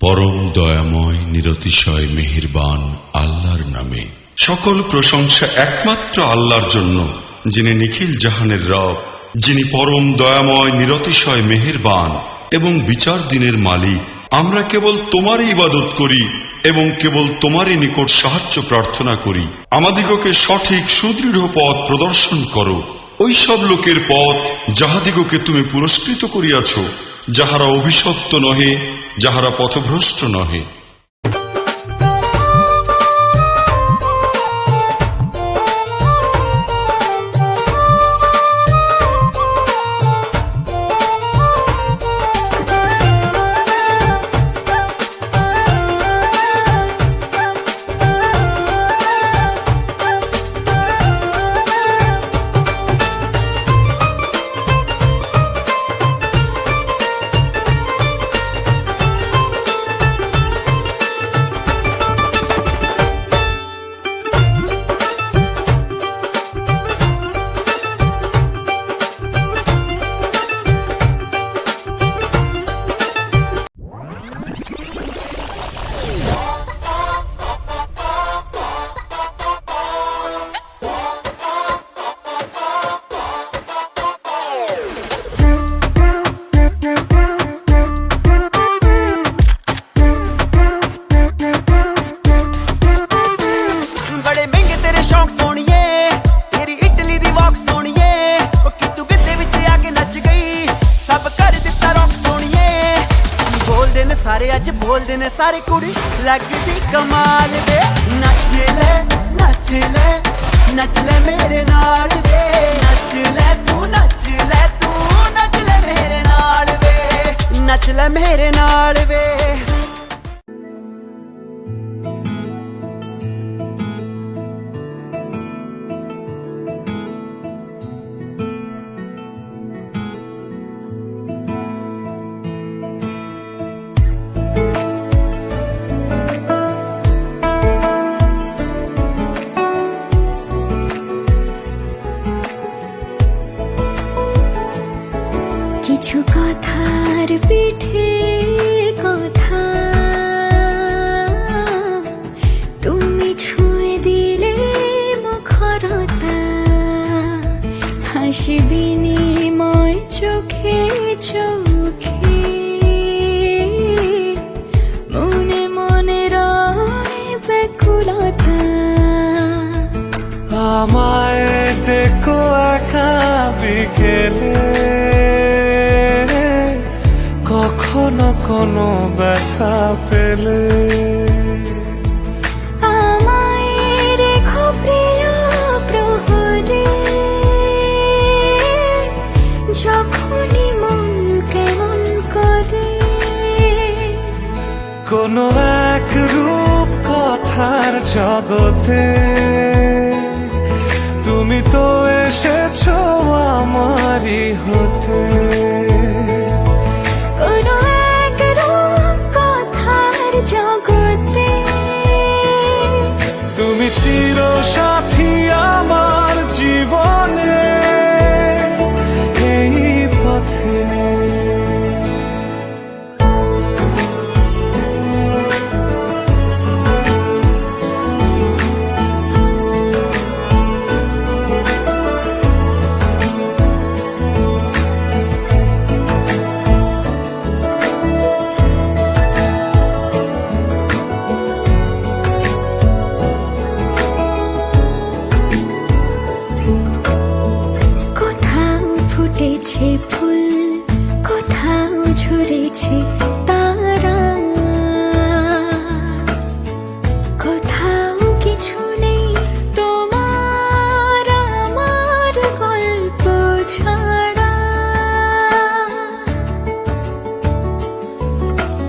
পরম দয়াময় নিরতিশয় মেহেরবান আল্লাহর নামে। সকল প্রশংসা একমাত্র আল্লাহর জন্য যিনি নিখিল জাহানের রব যিনি পরম দয়াময় নিরতিশয় মেহেরবান এবং বিচার দিনের মালিক। আমরা কেবল তোমারই ইবাদত করি এবং কেবল তোমারই নিকট সাহায্য প্রার্থনা করি। আমাদিগকে সঠিক সুদৃঢ় পথ প্রদর্শন করো। ওই সব লোকের পথ যাহাদিগকে তুমি পুরস্কৃত করিয়াছ যাহারা অভিশপ্ত নহে যাহারা পথভ্রষ্ট নহে। ਸਾਰੇ ਅੱਜ ਬੋਲਦੇ ਨੇ, ਸਾਰੇ ਕੁੜੀ ਲੱਗਦੀ ਕਮਾਲ ਵੇ ਨੱਚ ਲੈ ਨੱਚ ਲੈ ਨੱਚ ਲੈ ਮੇਰੇ ਨਾਲ ਵੇ। ਨੱਚ ਲੈ ਤੂੰ, ਨੱਚ ਲੈ ਤੂੰ, ਨੱਚ ਲੈ ਮੇਰੇ ਨਾਲ ਵੇ। ਨੱਚ ਲੈ ਮੇਰੇ ਨਾਲ ਵੇ। হাসি বিনিময় চোখে চোখে মনে মনে রয় ব্যাকুলতা। আমায় দেখো একা বিকেলে। কখনো কোনো ব্যথা পেলে। কোনো এক রূপ কথার জগতে। তুমি তো এসেছ আমারই হতে।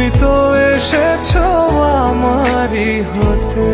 তুমি তো এসেছ আমারই হতে।